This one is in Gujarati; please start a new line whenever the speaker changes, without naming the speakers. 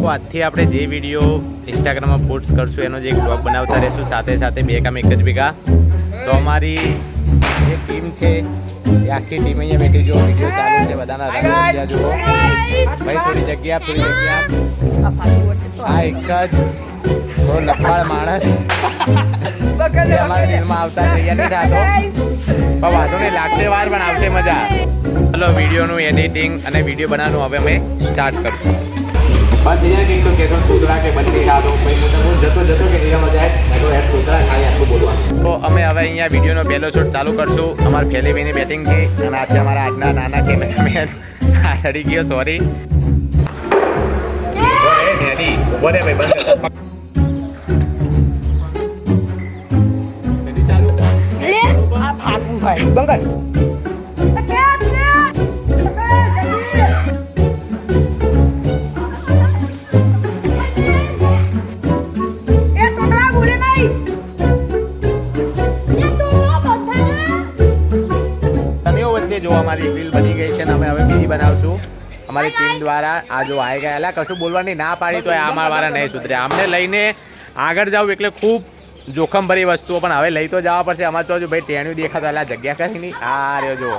તો આજથી આપણે જે વીડિયો ઇન્સ્ટાગ્રામમાં પોસ્ટ કરશું, એનો જે એક બ્લોગ બનાવતા રહીશું, સાથે સાથે બે કામ એક જ ભેગા. તો અમારી જે ટીમ છે, એ આખી ટીમ અહીંયા બેઠી જો વીડિયો ચાલુ છે, બધાના રંગ રંગ્યા જુઓ. ભાઈ, થોડી જગ્યા થોડી જગ્યા આ એક જ થોડો લફાળ માણસ. અમારા દિલમાં આવતા વાંધો નહીં, લાગશે વાર, પણ આવશે મજા. ચલો વિડીયોનું એડિટિંગ અને વીડિયો બનાવવાનું હવે અમે સ્ટાર્ટ કરશું. બસ અહીંયા કહેતો કે બદલી ખાધો પછી હું જતો જતો કે તો યાર સુધરા ખાઈ આટલું બોલવાનું. તો અમે હવે અહીંયા વિડીયોનો પહેલો શૂટ ચાલુ કરશું. અમારા ફેલીબીની બેટિંગ થઈ અને આજે અમારા આજના નાના કેમેરામેન આ ચડી ગયો સોરી બોલે ભાઈ બંધ કર. વચ્ચે જો અમારી રીલ બની ગઈ છે ને અમે હવે બીજી બનાવશું. અમારી ટીમ દ્વારા આ જો આવી ગયા. એલા કશું બોલવાની ના પાડી તો અમારા વાળા નહીં સુધરે. અમને લઈને આગળ જાવ એટલે ખૂબ જોખમભરી વસ્તુઓ પણ હવે લઈ તો જવા પડશે. અમારે તો જો ભાઈ ટેણ્યું દેખાતો. એટલે જગ્યા કરી નહીં. આ રહ્યો જો